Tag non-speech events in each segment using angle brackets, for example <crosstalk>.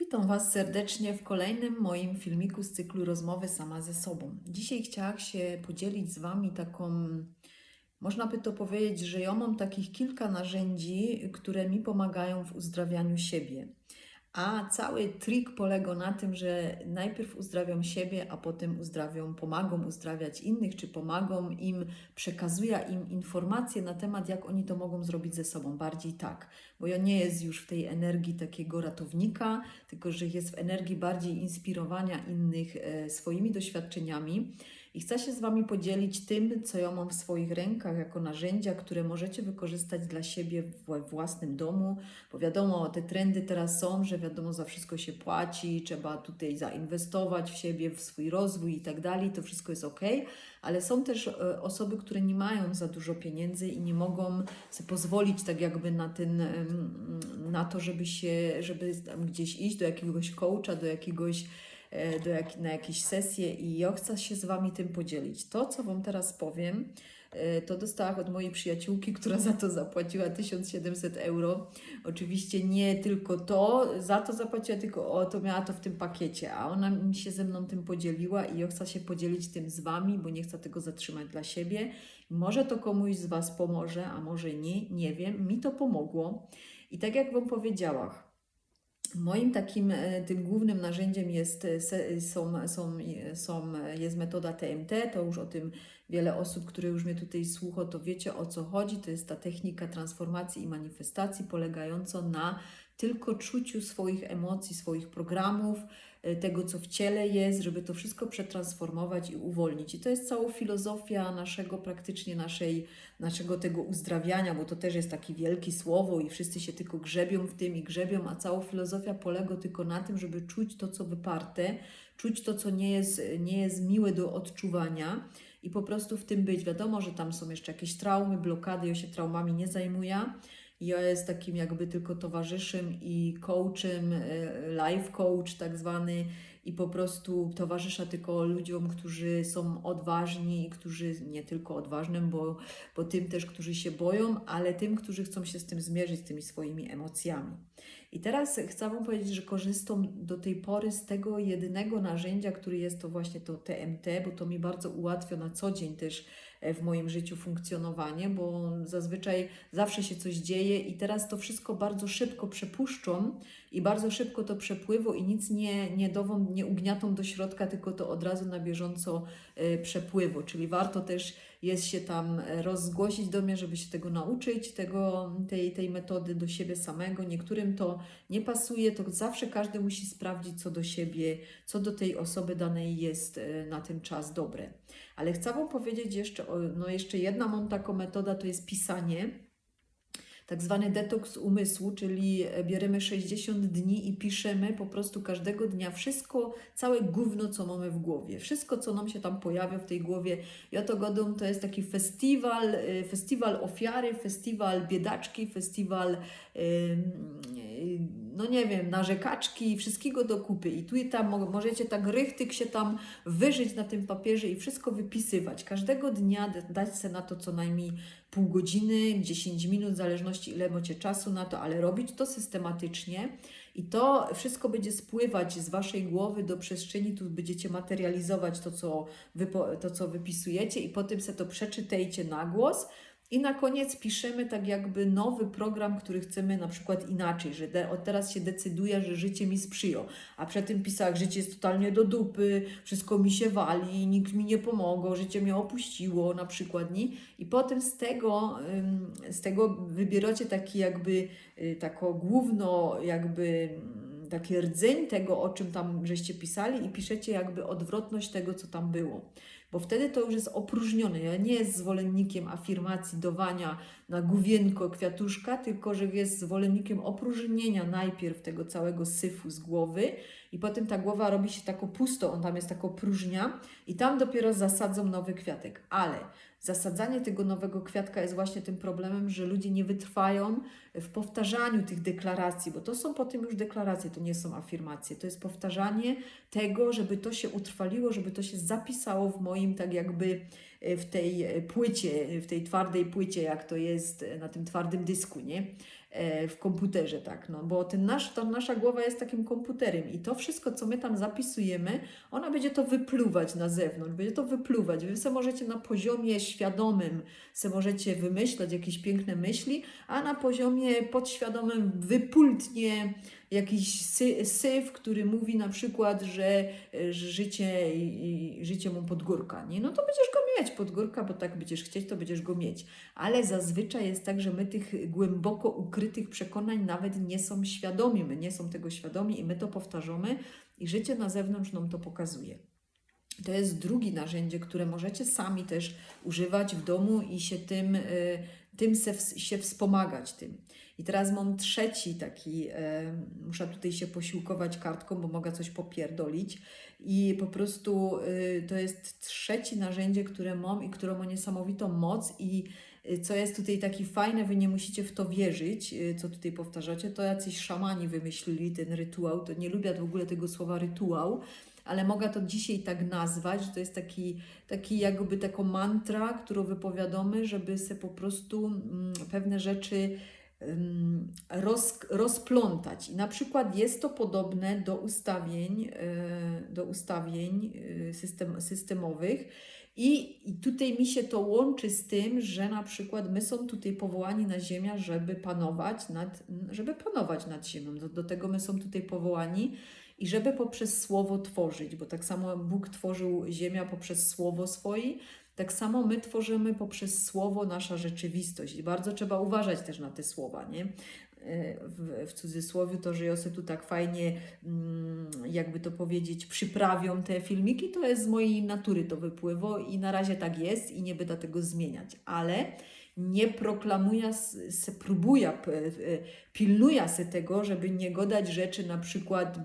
Witam Was serdecznie w kolejnym moim filmiku z cyklu Rozmowy sama ze sobą. Dzisiaj chciałam się podzielić z Wami taką, można by to powiedzieć, że ja mam takich kilka narzędzi, które mi pomagają w uzdrawianiu siebie. A cały trik polega na tym, że najpierw uzdrawiam siebie, a potem uzdrawiam, pomagam uzdrawiać innych, czy pomagam im, przekazuję im informacje na temat, jak oni to mogą zrobić ze sobą. Bardziej tak, bo ja nie jest już w tej energii takiego ratownika, tylko że jest w energii bardziej inspirowania innych e, swoimi doświadczeniami. I chcę się z Wami podzielić tym, co ja mam w swoich rękach jako narzędzia, które możecie wykorzystać dla siebie we własnym domu, bo wiadomo, te trendy teraz są, że wiadomo, za wszystko się płaci, trzeba tutaj zainwestować w siebie, w swój rozwój i tak dalej, to wszystko jest ok, ale są też e, osoby, które nie mają za dużo pieniędzy i nie mogą sobie pozwolić tak jakby na ten, na to, żeby się, żeby gdzieś iść do jakiegoś coacha, do jakiegoś do jak, na jakieś sesje i ja chcę się z Wami tym podzielić. To, co Wam teraz powiem, e, to dostałam od mojej przyjaciółki, która za to zapłaciła 1700 euro. Oczywiście nie tylko to, za to zapłaciła, tylko o, to miała to w tym pakiecie, a ona mi się ze mną tym podzieliła i ja chcę się podzielić tym z Wami, bo nie chcę tego zatrzymać dla siebie. Może to komuś z Was pomoże, a może nie, nie wiem. Mi to pomogło. I tak jak Wam powiedziałam, Moim takim e, tym głównym narzędziem jest, e, se- są, są, e, są, jest metoda TMT. To już o tym wiele osób, które już mnie tutaj słucha, to wiecie o co chodzi. To jest ta technika transformacji i manifestacji polegająca na tylko czuciu swoich emocji, swoich programów, tego co w ciele jest, żeby to wszystko przetransformować i uwolnić. I to jest cała filozofia naszego, praktycznie naszej, naszego tego uzdrawiania, bo to też jest takie wielkie słowo i wszyscy się tylko grzebią w tym i grzebią, a cała filozofia polega tylko na tym, żeby czuć to, co wyparte, czuć to, co nie jest, nie jest miłe do odczuwania i po prostu w tym być. Wiadomo, że tam są jeszcze jakieś traumy, blokady, ja się traumami nie zajmuję. Ja jest takim jakby tylko towarzyszem i coachem, e, life coach tak zwany i po prostu towarzysza tylko ludziom, którzy są odważni, którzy nie tylko odważnym, bo, bo tym też, którzy się boją, ale tym, którzy chcą się z tym zmierzyć, z tymi swoimi emocjami. I teraz chcę Wam powiedzieć, że korzystam do tej pory z tego jedynego narzędzia, który jest to właśnie to TMT, bo to mi bardzo ułatwia na co dzień też w moim życiu funkcjonowanie, bo zazwyczaj zawsze się coś dzieje i teraz to wszystko bardzo szybko przepuszczą i bardzo szybko to przepływa i nic nie, nie, dową, nie ugniatą do środka, tylko to od razu na bieżąco e, przepływa. Czyli warto też jest się tam e, rozgłosić do mnie, żeby się tego nauczyć, tego, tej, tej metody do siebie samego. Niektórym to nie pasuje, to zawsze każdy musi sprawdzić, co do siebie, co do tej osoby danej jest e, na ten czas dobre. Ale chcę Wam powiedzieć jeszcze, no jeszcze jedna mam taką metoda, to jest pisanie tak zwany detoks umysłu, czyli e, bierzemy 60 dni i piszemy po prostu każdego dnia wszystko, całe gówno, co mamy w głowie. Wszystko, co nam się tam pojawia w tej głowie. Ja to jest taki festiwal, e, festiwal ofiary, festiwal biedaczki, festiwal no nie wiem, narzekaczki, wszystkiego do kupy. I tu i tam mo- możecie tak rychtyk się tam wyżyć na tym papierze i wszystko wypisywać. Każdego dnia dać sobie na to co najmniej pół godziny, 10 minut, w zależności ile macie czasu na to, ale robić to systematycznie i to wszystko będzie spływać z Waszej głowy do przestrzeni, tu będziecie materializować to, co, to, co wypisujecie i potem sobie to przeczytajcie na głos, i na koniec piszemy tak jakby nowy program, który chcemy na przykład inaczej, że od teraz się decyduje, że życie mi sprzyja, a przed tym pisał, życie jest totalnie do dupy, wszystko mi się wali, nikt mi nie pomogł, życie mnie opuściło na przykład, nie? I potem z tego, z tego wybieracie taki jakby, y, tako główno jakby mm, taki rdzeń tego, o czym tam żeście pisali i piszecie jakby odwrotność tego, co tam było bo wtedy to już jest opróżnione. Ja nie jest zwolennikiem afirmacji, dawania na główienko kwiatuszka, tylko że jest zwolennikiem opróżnienia najpierw tego całego syfu z głowy i potem ta głowa robi się taką pustą, on tam jest taką próżnia i tam dopiero zasadzą nowy kwiatek. Ale zasadzanie tego nowego kwiatka jest właśnie tym problemem, że ludzie nie wytrwają w powtarzaniu tych deklaracji, bo to są potem już deklaracje, to nie są afirmacje. To jest powtarzanie tego, żeby to się utrwaliło, żeby to się zapisało w moim tak jakby w tej płycie, w tej twardej płycie, jak to jest na tym twardym dysku, nie? E, w komputerze, tak, no, bo ten nasz, ta nasza głowa jest takim komputerem i to wszystko, co my tam zapisujemy, ona będzie to wypluwać na zewnątrz, będzie to wypluwać. Wy sobie możecie na poziomie świadomym, se możecie wymyślać jakieś piękne myśli, a na poziomie podświadomym wypultnie jakiś sy, syf, który mówi na przykład, że, że życie, życie mu podgórka, nie? No to będziesz go mieć podgórka, bo tak będziesz chcieć, to będziesz go mieć. Ale zazwyczaj jest tak, że my tych głęboko ukrytych przekonań nawet nie są świadomi, my nie są tego świadomi i my to powtarzamy i życie na zewnątrz nam to pokazuje. To jest drugie narzędzie, które możecie sami też używać w domu i się tym, tym se, się wspomagać tym. I teraz mam trzeci taki, e, muszę tutaj się posiłkować kartką, bo mogę coś popierdolić. I po prostu e, to jest trzecie narzędzie, które mam i które ma niesamowitą moc i e, co jest tutaj taki fajne, wy nie musicie w to wierzyć, e, co tutaj powtarzacie, to jacyś szamani wymyślili ten rytuał, to nie lubię w ogóle tego słowa rytuał, ale mogę to dzisiaj tak nazwać, że to jest taki, taki jakby taką mantra, którą wypowiadamy, żeby se po prostu mm, pewne rzeczy roz, rozplątać. I na przykład jest to podobne do ustawień, e, do ustawień e, system, systemowych. I, I tutaj mi się to łączy z tym, że na przykład my są tutaj powołani na ziemię, żeby panować nad, żeby panować nad ziemią. Do, do tego my są tutaj powołani i żeby poprzez słowo tworzyć, bo tak samo Bóg tworzył ziemię poprzez słowo swoje, tak samo my tworzymy poprzez słowo nasza rzeczywistość i bardzo trzeba uważać też na te słowa, nie? W, w cudzysłowie to, że Josy tu tak fajnie, mm, jakby to powiedzieć, przyprawią te filmiki, to jest z mojej natury to wypływo i na razie tak jest i nie będę tego zmieniać, ale nie proklamuje, se próbuje, pilnuje się tego, żeby nie godać rzeczy na przykład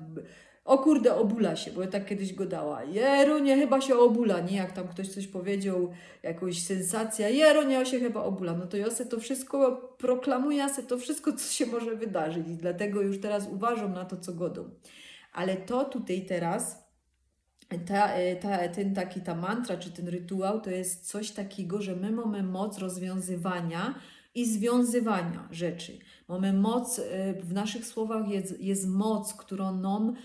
o kurde, obula się, bo ja tak kiedyś go dała. Jerunie chyba się obula, nie? Jak tam ktoś coś powiedział, jakąś sensacja, Jerunie się chyba obula. No to ja se to wszystko proklamuję, se to wszystko, co się może wydarzyć i dlatego już teraz uważam na to, co godą. Ale to tutaj teraz, ta, ta, ten taki, ta mantra, czy ten rytuał, to jest coś takiego, że my mamy moc rozwiązywania i związywania rzeczy. Mamy moc, y, w naszych słowach jest, jest moc, którą nam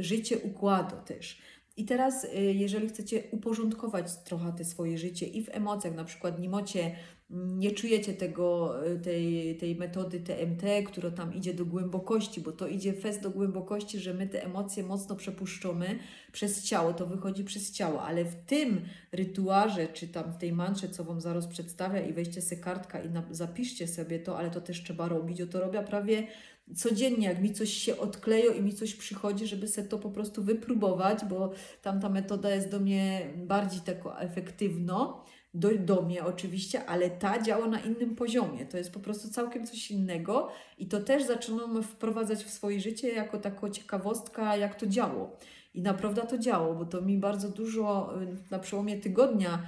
życie układa też. I teraz, y, jeżeli chcecie uporządkować trochę te swoje życie i w emocjach, na przykład nie macie nie czujecie tego, y, tej, tej metody TMT, która tam idzie do głębokości, bo to idzie fest do głębokości, że my te emocje mocno przepuszczamy przez ciało, to wychodzi przez ciało, ale w tym rytuarze, czy tam w tej mantrze, co Wam zaraz przedstawię i weźcie sobie kartka i na, zapiszcie sobie to, ale to też trzeba robić, o to robię prawie codziennie, jak mi coś się odkleją i mi coś przychodzi, żeby sobie to po prostu wypróbować, bo tam ta metoda jest do mnie bardziej tako efektywno, do, do mnie oczywiście, ale ta działa na innym poziomie. To jest po prostu całkiem coś innego i to też zaczynamy wprowadzać w swoje życie jako taką ciekawostka, jak to działo. I naprawdę to działo, bo to mi bardzo dużo y, na przełomie tygodnia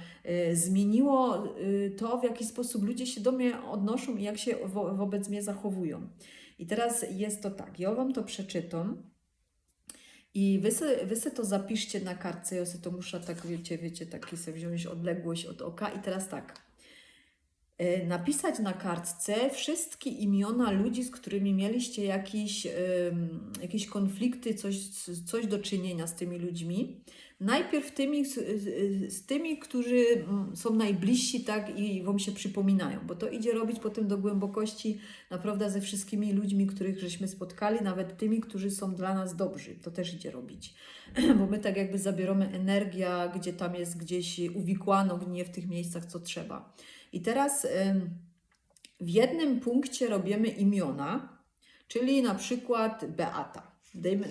y, zmieniło y, to, w jaki sposób ludzie się do mnie odnoszą i jak się wo wobec mnie zachowują. I teraz jest to tak, ja Wam to przeczytam. I wy se, wy se to zapiszcie na kartce, ja sobie to muszę tak, wiecie, wiecie, taki sobie wziąć odległość od oka. I teraz tak, e, napisać na kartce wszystkie imiona ludzi, z którymi mieliście jakieś, jakieś konflikty, coś, coś do czynienia z tymi ludźmi. Najpierw tymi, z, tymi, którzy mm, są najbliżsi tak i Wam się przypominają, bo to idzie robić potem do głębokości naprawdę ze wszystkimi ludźmi, których żeśmy spotkali, nawet tymi, którzy są dla nas dobrzy. To też idzie robić, <clears throat> bo my tak jakby zabieramy energię, gdzie tam jest gdzieś uwikłano, nie w tych miejscach, co trzeba. I teraz w jednym punkcie robimy imiona, czyli na przykład Beata.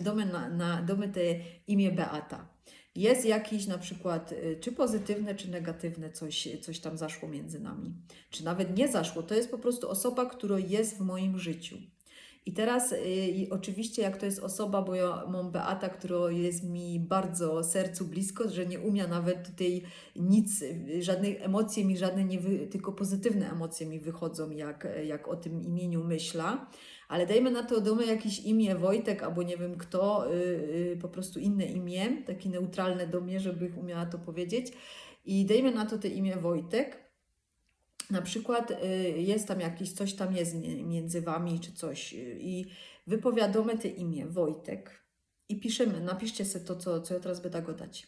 Damy, na, na, te imię Beata jest jakiś na przykład, y, czy pozytywne, czy negatywne coś, coś tam zaszło między nami, czy nawet nie zaszło, to jest po prostu osoba, która jest w moim życiu. I teraz y, oczywiście jak to jest osoba, bo ja mam Beata, która jest mi bardzo sercu blisko, że nie umie nawet tutaj nic, żadnych emocji mi żadne nie, wy, tylko pozytywne emocje mi wychodzą, jak, jak o tym imieniu myślę ale dajmy na to domy jakieś imię Wojtek albo nie wiem kto, yy, yy, po prostu inne imię, takie neutralne do żeby umiała to powiedzieć. I dajmy na to te imię Wojtek. na przykład y, jest tam jakiś, coś tam jest mi- między wami, czy coś, y, i wypowiadamy te imię, Wojtek, i piszemy, napiszcie sobie to, co, co ja teraz będę gadać.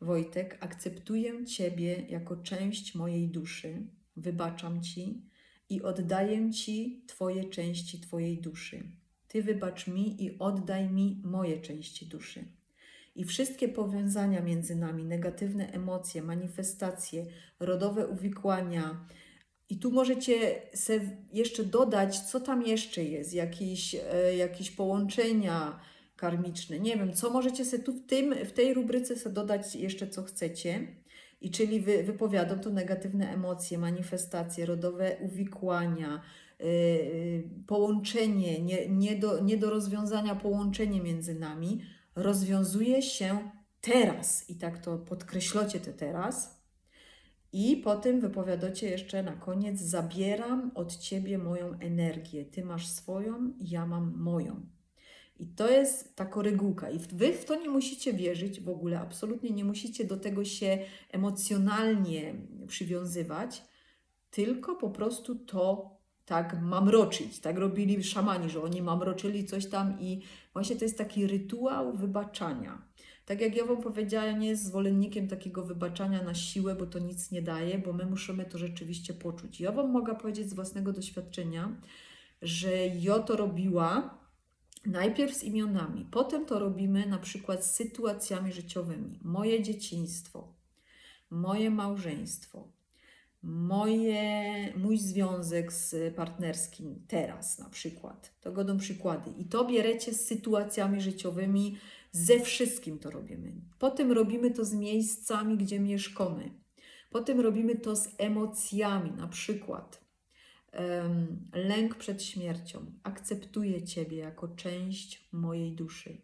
Wojtek, akceptuję Ciebie jako część mojej duszy, wybaczam Ci i oddaję Ci Twoje części Twojej duszy. Ty wybacz mi i oddaj mi moje części duszy. I wszystkie powiązania między nami, negatywne emocje, manifestacje, rodowe uwikłania, i tu możecie jeszcze dodać, co tam jeszcze jest, jakieś, e, jakieś połączenia karmiczne. Nie wiem, co możecie sobie tu w, tym, w tej rubryce dodać jeszcze, co chcecie. I czyli wy, wypowiadam to negatywne emocje, manifestacje, rodowe uwikłania, yy, połączenie, nie, nie, do, nie do rozwiązania połączenie między nami rozwiązuje się teraz. I tak to podkreślocie te teraz. I potem wypowiadacie jeszcze na koniec: Zabieram od ciebie moją energię. Ty masz swoją, ja mam moją. I to jest ta regułka. I wy w to nie musicie wierzyć w ogóle, absolutnie nie musicie do tego się emocjonalnie przywiązywać, tylko po prostu to tak mamroczyć. Tak robili szamani, że oni mamroczyli coś tam i właśnie to jest taki rytuał wybaczania. Tak jak ja Wam powiedziałam, nie jest zwolennikiem takiego wybaczania na siłę, bo to nic nie daje, bo my musimy to rzeczywiście poczuć. Ja Wam mogę powiedzieć z własnego doświadczenia, że ja to robiła najpierw z imionami, potem to robimy na przykład z sytuacjami życiowymi. Moje dzieciństwo, moje małżeństwo, moje, mój związek z partnerskim teraz na przykład. To godą przykłady. I to bierzecie z sytuacjami życiowymi, ze wszystkim to robimy. Potem robimy to z miejscami, gdzie mieszkamy. Potem robimy to z emocjami, na przykład lęk przed śmiercią. Akceptuję Ciebie jako część mojej duszy.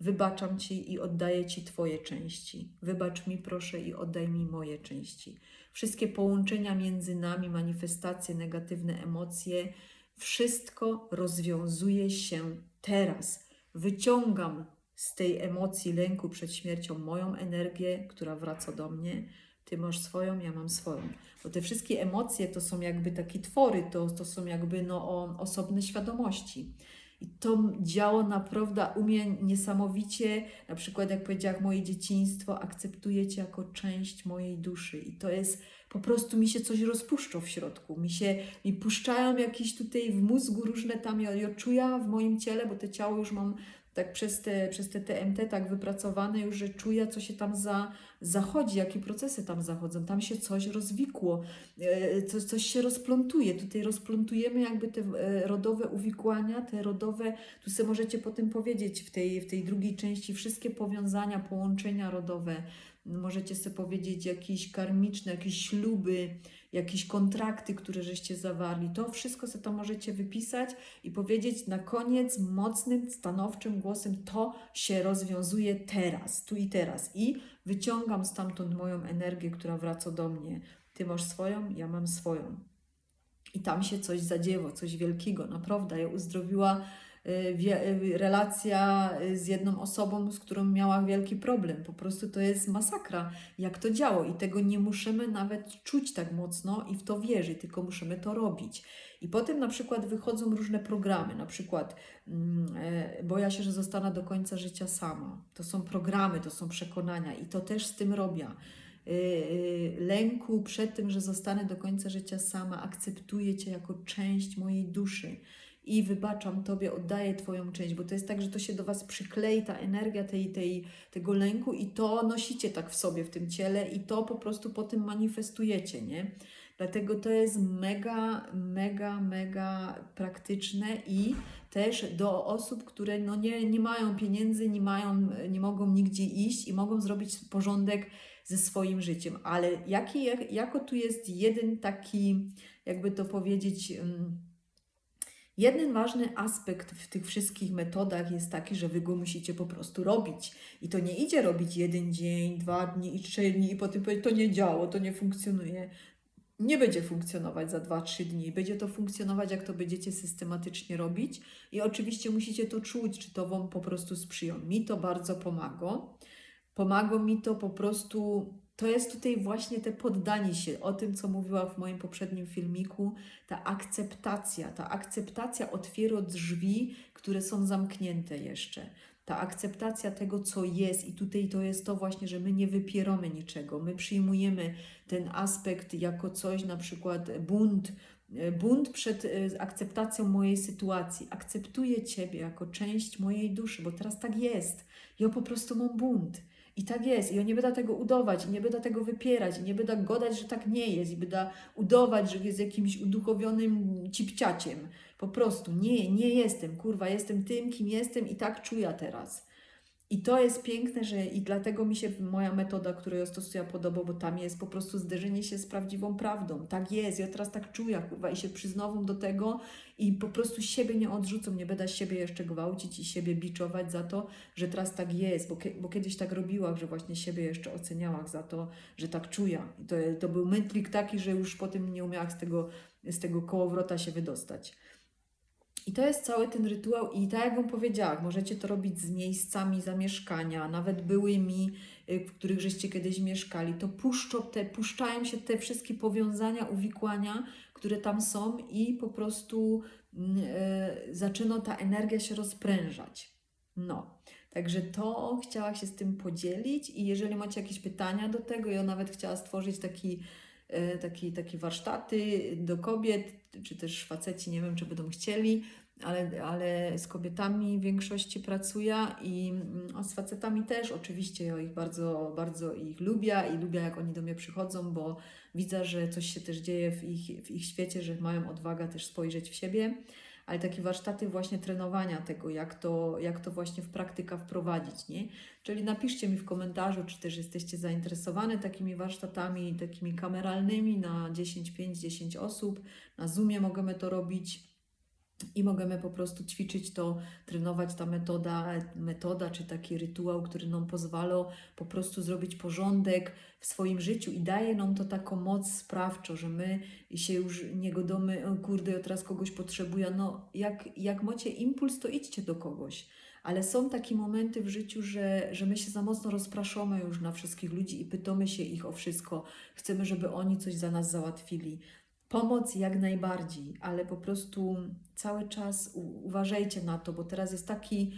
Wybaczam Ci i oddaję Ci Twoje części. Wybacz mi, proszę, i oddaj mi moje części. Wszystkie połączenia między nami, manifestacje, negatywne emocje, wszystko rozwiązuje się teraz. Wyciągam z tej emocji lęku przed śmiercią moją energię, która wraca do mnie. Ty masz swoją, ja mam swoją. Bo te wszystkie emocje to są jakby takie twory, to, to są jakby no, o, osobne świadomości. I to działo naprawdę u mnie niesamowicie. Na przykład, jak powiedziałam, moje dzieciństwo akceptuję Cię jako część mojej duszy. I to jest po prostu mi się coś rozpuszcza w środku. Mi się mi puszczają jakieś tutaj w mózgu różne tam, ja, ja czuję w moim ciele, bo to ciało już mam tak przez te, przez te TMT tak wypracowane już, że czuję, co się tam za, zachodzi, jakie procesy tam zachodzą. Tam się coś rozwikło, e, coś, coś się rozplątuje. Tutaj rozplątujemy jakby te e, rodowe uwikłania, te rodowe, tu sobie możecie potem powiedzieć w tej, w tej drugiej części wszystkie powiązania, połączenia rodowe. Możecie sobie powiedzieć jakieś karmiczne, jakieś śluby, jakieś kontrakty, które żeście zawarli. To wszystko sobie to możecie wypisać i powiedzieć na koniec mocnym, stanowczym głosem: To się rozwiązuje teraz, tu i teraz. I wyciągam stamtąd moją energię, która wraca do mnie. Ty masz swoją, ja mam swoją. I tam się coś zadzieło, coś wielkiego. Naprawdę, ja uzdrowiła relacja y, z jedną osobą, z którą miała wielki problem. Po prostu to jest masakra, jak to działo. I tego nie musimy nawet czuć tak mocno i w to wierzyć, tylko musimy to robić. I potem na przykład wychodzą różne programy, na przykład mm, e, boję się, że zostanę do końca życia sama. To są programy, to są przekonania i to też z tym robię. Y, y, Lęku przed tym, że zostanę do końca życia sama, akceptuję Cię jako część mojej duszy i wybaczam Tobie, oddaję Twoją część, bo to jest tak, że to się do Was przyklei, ta energia tej, tej, tego lęku i to nosicie tak w sobie, w tym ciele i to po prostu potem manifestujecie, nie? Dlatego to jest mega, mega, mega praktyczne i też do osób, które no nie, nie mają pieniędzy, nie, mają, nie mogą nigdzie iść i mogą zrobić porządek ze swoim życiem. Ale jaki, jak, jako tu jest jeden taki, jakby to powiedzieć, mm, Jeden ważny aspekt w tych wszystkich metodach jest taki, że wy go musicie po prostu robić. I to nie idzie robić jeden dzień, dwa dni i trzy dni i potem powiedzieć, to nie działo, to nie funkcjonuje. Nie będzie funkcjonować za dwa, trzy dni. Będzie to funkcjonować, jak to będziecie systematycznie robić. I oczywiście musicie to czuć, czy to Wam po prostu sprzyja. Mi to bardzo pomaga. Pomagło mi to po prostu. To jest tutaj właśnie te poddanie się, o tym, co mówiła w moim poprzednim filmiku, ta akceptacja. Ta akceptacja otwiera drzwi, które są zamknięte jeszcze. Ta akceptacja tego, co jest, i tutaj to jest to właśnie, że my nie wypieramy niczego. My przyjmujemy ten aspekt jako coś, na przykład bunt, e, bunt przed e, akceptacją mojej sytuacji. Akceptuję Ciebie jako część mojej duszy, bo teraz tak jest. Ja po prostu mam bunt. I tak jest. I ja nie będę tego udawać, i nie będę tego wypierać, i nie będę godać, że tak nie jest, i będę udawać, że jest jakimś uduchowionym cipciaciem. Po prostu nie, nie jestem, kurwa, jestem tym, kim jestem i tak czuję teraz. I to jest piękne, że i dlatego mi się moja metoda, którą ja stosuję, podoba, bo tam jest po prostu zderzenie się z prawdziwą prawdą. Tak jest, ja teraz tak czuję, kurwa, i się przyznową do tego i po prostu siebie nie odrzucą, nie będę siebie jeszcze gwałcić i siebie biczować za to, że teraz tak jest, bo, bo kiedyś tak robiłam, że właśnie siebie jeszcze oceniałam za to, że tak czuję. I to, to był mętlik taki, że już potem nie umiałam z tego, z tego kołowrota się wydostać. I to jest cały ten rytuał, i tak jak Wam powiedziałam, możecie to robić z miejscami zamieszkania, nawet byłymi, y, w których żeście kiedyś mieszkali. To puszczą te, puszczają się te wszystkie powiązania, uwikłania, które tam są, i po prostu yy, zaczyna ta energia się rozprężać. No, także to chciała się z tym podzielić, i jeżeli macie jakieś pytania do tego, ja nawet chciała stworzyć taki taki, takie warsztaty do kobiet, czy też faceci, nie wiem, czy będą chcieli, ale, ale z kobietami w większości pracuję i mm, z facetami też. Oczywiście ja ich bardzo, bardzo ich lubię i lubię jak oni do mnie przychodzą, bo widzę, że coś się też dzieje w ich, w ich świecie, że mają odwagę też spojrzeć w siebie ale takie warsztaty właśnie trenowania tego, jak to, jak to właśnie w praktyka wprowadzić, nie? Czyli napiszcie mi w komentarzu, czy też jesteście zainteresowane takimi warsztatami, takimi kameralnymi na 10, 5, 10 osób. Na Zoomie możemy to robić i możemy po prostu ćwiczyć to, trenować ta metoda, metoda czy taki rytuał, który nam pozwala po prostu zrobić porządek w swoim życiu i daje nam to taką moc sprawczą, że my się już nie godomy, kurde, ja teraz kogoś potrzebuję. No, jak, jak macie impuls, to idźcie do kogoś. Ale są takie momenty w życiu, że, że my się za mocno rozpraszamy już na wszystkich ludzi i pytamy się ich o wszystko. Chcemy, żeby oni coś za nas załatwili. Pomoc jak najbardziej, ale po prostu cały czas uważajcie na to, bo teraz jest taki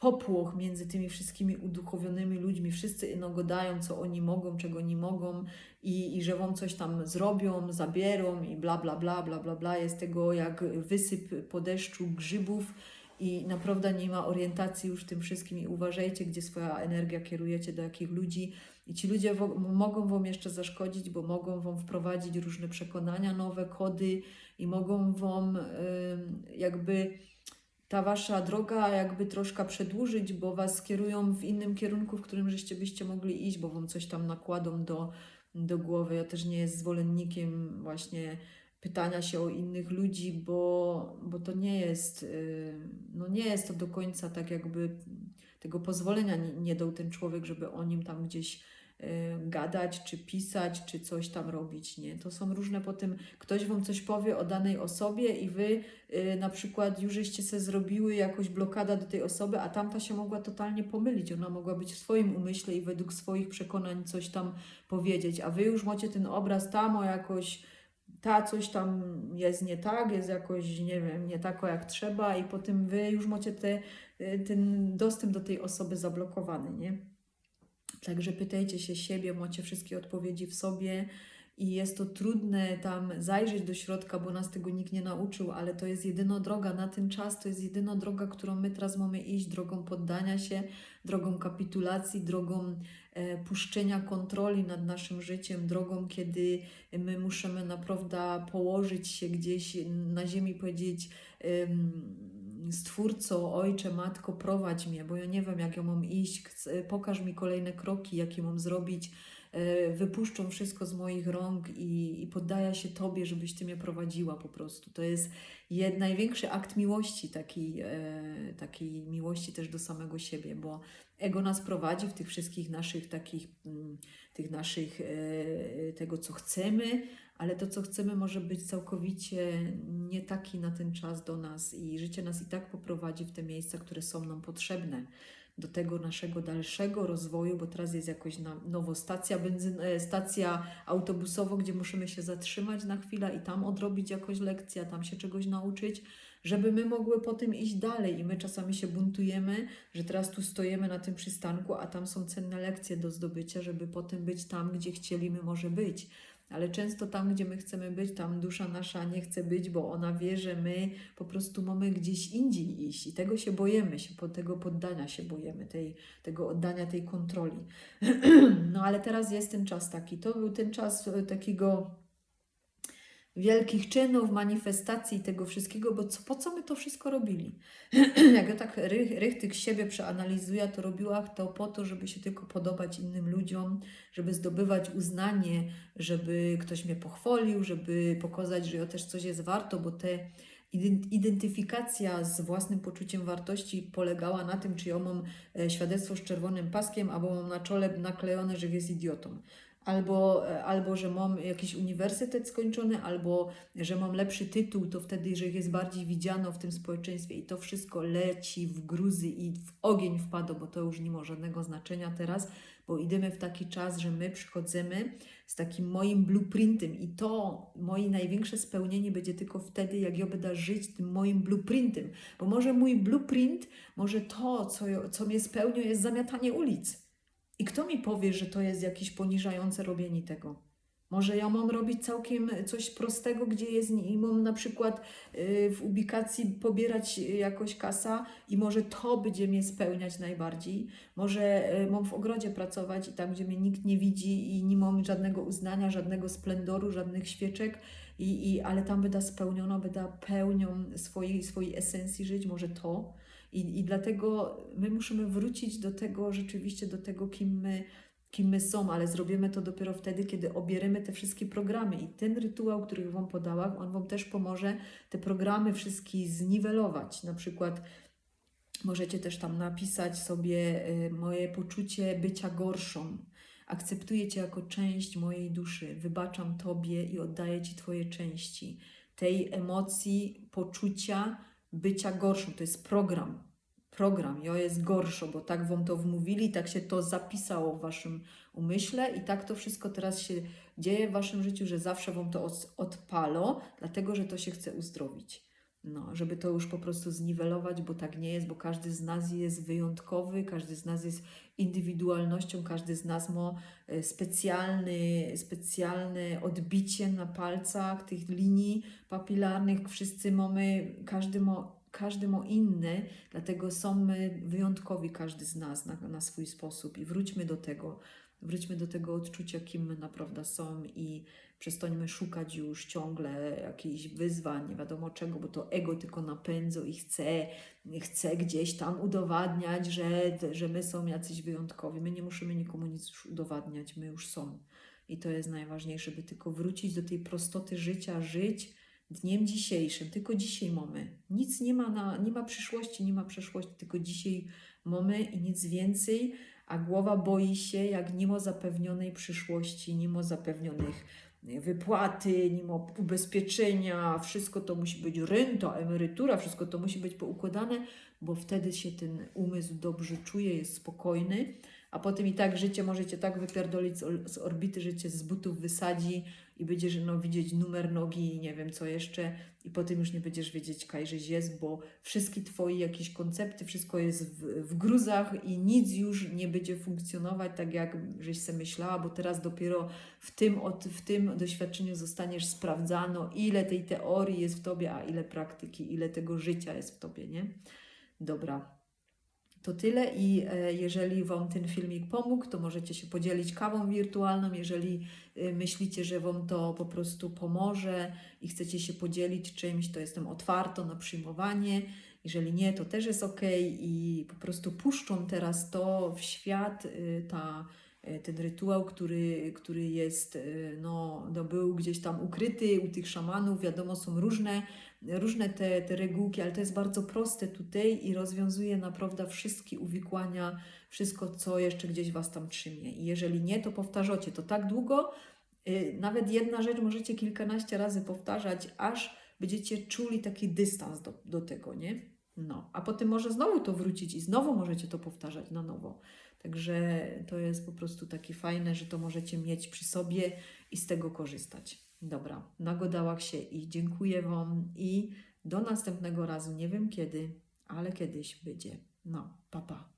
popłoch między tymi wszystkimi uduchowionymi ludźmi. Wszyscy ino gadają, co oni mogą, czego nie mogą i, i że wam coś tam zrobią, zabierą i bla, bla, bla, bla, bla, bla. Jest tego jak wysyp po deszczu grzybów i naprawdę nie ma orientacji już w tym wszystkim i uważajcie, gdzie swoja energia kierujecie, do jakich ludzi. I ci ludzie mogą Wam jeszcze zaszkodzić, bo mogą Wam wprowadzić różne przekonania, nowe kody i mogą Wam y, jakby ta Wasza droga jakby troszkę przedłużyć, bo Was kierują w innym kierunku, w którym żeście byście mogli iść, bo Wam coś tam nakładą do, do głowy. Ja też nie jest zwolennikiem właśnie pytania się o innych ludzi, bo, bo to nie jest, no nie jest to do końca tak jakby tego pozwolenia nie, nie dał ten człowiek, żeby o nim tam gdzieś gadać, czy pisać, czy coś tam robić, nie? To są różne potem, ktoś Wam coś powie o danej osobie i Wy y, na przykład już żeście sobie zrobiły jakąś blokadę do tej osoby, a tamta się mogła totalnie pomylić, ona mogła być w swoim umyśle i według swoich przekonań coś tam powiedzieć, a Wy już macie ten obraz tam o jakoś ta coś tam jest nie tak, jest jakoś, nie wiem, nie tako jak trzeba i potem wy już macie te, y, ten dostęp do tej osoby zablokowany, nie? Także pytajcie się siebie, macie wszystkie odpowiedzi w sobie i jest to trudne tam zajrzeć do środka, bo nas tego nikt nie nauczył, ale to jest jedyna droga. Na ten czas, to jest jedyna droga, którą my teraz mamy iść, drogą poddania się, drogą kapitulacji, drogą e, puszczenia kontroli nad naszym życiem, drogą, kiedy my musimy naprawdę położyć się gdzieś na ziemi, powiedzieć Stwórco, Ojcze, Matko, prowadź mnie, bo ja nie wiem, jak ja mam iść, pokaż mi kolejne kroki, jakie mam zrobić, wypuszczą wszystko z moich rąk i, i poddaję się Tobie, żebyś Ty mnie prowadziła po prostu. To jest jed, największy akt miłości, takiej, e, takiej miłości też do samego siebie, bo ego nas prowadzi w tych wszystkich naszych takich, mm, tych naszych, e, tego co chcemy, ale to co chcemy może być całkowicie nie taki na ten czas do nas i życie nas i tak poprowadzi w te miejsca, które są nam potrzebne. Do tego naszego dalszego rozwoju, bo teraz jest jakoś na nowo stacja, benzyn, e, stacja autobusowa, gdzie musimy się zatrzymać na chwilę i tam odrobić jakąś lekcję, tam się czegoś nauczyć, żeby my mogły potem iść dalej. I my czasami się buntujemy, że teraz tu stoimy na tym przystanku, a tam są cenne lekcje do zdobycia, żeby potem być tam, gdzie chcieliśmy może być. Ale często tam, gdzie my chcemy być, tam dusza nasza nie chce być, bo ona wie, że my po prostu mamy gdzieś indziej iść i tego się boimy, się tego poddania się boimy, tej, tego oddania tej kontroli. <clears throat> No ale teraz jest ten czas taki. To był ten czas e, takiego wielkich czynów, manifestacji tego wszystkiego, bo co, po co my to wszystko robili? <clears throat> Jak ja tak rych, rychtyk siebie przeanalizuję, to robiła to po to, żeby się tylko podobać innym ludziom, żeby zdobywać uznanie, żeby ktoś mnie pochwalił, żeby pokazać, że ja też coś jest warto, bo te identyfikacja z własnym poczuciem wartości polegała na tym, czy ja mam e, świadectwo z czerwonym paskiem, albo mam na czole naklejone, że jest idiotą albo, albo że mam jakiś uniwersytet skończony, albo że mam lepszy tytuł, to wtedy, że jest bardziej widziano w tym społeczeństwie i to wszystko leci w gruzy i w ogień wpadło, bo to już nie ma żadnego znaczenia teraz, bo idziemy w taki czas, że my przychodzimy z takim moim blueprintem i to moje największe spełnienie będzie tylko wtedy, jak ja będę żyć tym moim blueprintem, bo może mój blueprint, może to, co, co mnie spełnia, jest zamiatanie ulic i kto mi powie, że to jest jakieś poniżające robienie tego? Może ja mam robić całkiem coś prostego, gdzie jest i mam na przykład y, w ubikacji pobierać jakoś kasa i może to będzie mnie spełniać najbardziej. Może y, mam w ogrodzie pracować i tam, gdzie mnie nikt nie widzi i nie mam żadnego uznania, żadnego splendoru, żadnych świeczek, i, i, ale tam będę spełniona, będę pełnią swojej, swojej esencji żyć, może to. I, I dlatego my musimy wrócić do tego, rzeczywiście do tego, kim my, kim my są, ale zrobimy to dopiero wtedy, kiedy obierzemy te wszystkie programy. I ten rytuał, który Wam podałam, on Wam też pomoże te programy wszystkie zniwelować. Na przykład możecie też tam napisać sobie y, moje poczucie bycia gorszą. Akceptuję Cię jako część mojej duszy, wybaczam Tobie i oddaję Ci Twoje części. Tej emocji, poczucia, bycia gorszą. To jest program. Program. Ja jest gorszo, bo tak wam to wmówili, tak się to zapisało w waszym umyśle i tak to wszystko teraz się dzieje w waszym życiu, że zawsze wam to odpalo, dlatego że to się chce uzdrowić. No, żeby to już po prostu zniwelować, bo tak nie jest, bo każdy z nas jest wyjątkowy, każdy z nas jest indywidualnością, każdy z nas ma e, specjalny, specjalne odbicie na palcach tych linii papilarnych. Wszyscy mamy, każdy ma, każdy ma inny, dlatego są wyjątkowi, każdy z nas na, na swój sposób i wróćmy do tego. Wróćmy do tego odczucia, kim my naprawdę są i przestańmy szukać już ciągle jakichś wyzwań, nie wiadomo czego, bo to ego tylko napędza i chce, chce gdzieś tam udowadniać, że, że my są jacyś wyjątkowi. My nie musimy nikomu nic już udowadniać, my już są. I to jest najważniejsze, by tylko wrócić do tej prostoty życia, żyć dniem dzisiejszym. Tylko dzisiaj mamy. Nic nie ma, na, nie ma przyszłości, nie ma przeszłości, tylko dzisiaj mamy i nic więcej a głowa boi się, jak ma zapewnionej przyszłości, ma zapewnionych wypłaty, nie ma ubezpieczenia, wszystko to musi być renta, emerytura, wszystko to musi być poukładane, bo wtedy się ten umysł dobrze czuje, jest spokojny, a potem i tak życie możecie tak wypierdolić z orbity, życie z butów wysadzi i będziesz no, widzieć numer nogi i nie wiem co jeszcze i potem już nie będziesz wiedzieć, kaj żeś jest, bo wszystkie Twoje jakieś koncepty, wszystko jest w, w gruzach i nic już nie będzie funkcjonować tak, jak żeś sobie myślała, bo teraz dopiero w tym, od, w tym doświadczeniu zostaniesz sprawdzano, ile tej teorii jest w Tobie, a ile praktyki, ile tego życia jest w Tobie, nie? Dobra. To tyle i e, jeżeli Wam ten filmik pomógł, to możecie się podzielić kawą wirtualną. Jeżeli e, myślicie, że Wam to po prostu pomoże i chcecie się podzielić czymś, to jestem otwarta na przyjmowanie. Jeżeli nie, to też jest ok i po prostu puszczą teraz to w świat, e, ta, ten rytuał, który, który jest, no, no, był gdzieś tam ukryty u tych szamanów. Wiadomo, są różne różne te, te regułki, ale to jest bardzo proste tutaj i rozwiązuje naprawdę wszystkie uwikłania, wszystko, co jeszcze gdzieś Was tam trzymie. I jeżeli nie, to powtarzacie to tak długo, yy, nawet jedna rzecz możecie kilkanaście razy powtarzać, aż będziecie czuli taki dystans do, do tego, nie? No, a potem może znowu to wrócić i znowu możecie to powtarzać na nowo. Także to jest po prostu takie fajne, że to możecie mieć przy sobie i z tego korzystać. Dobra, nagodałam się i dziękuję Wam i do następnego razu. Nie wiem kiedy, ale kiedyś będzie. No, papa. Pa.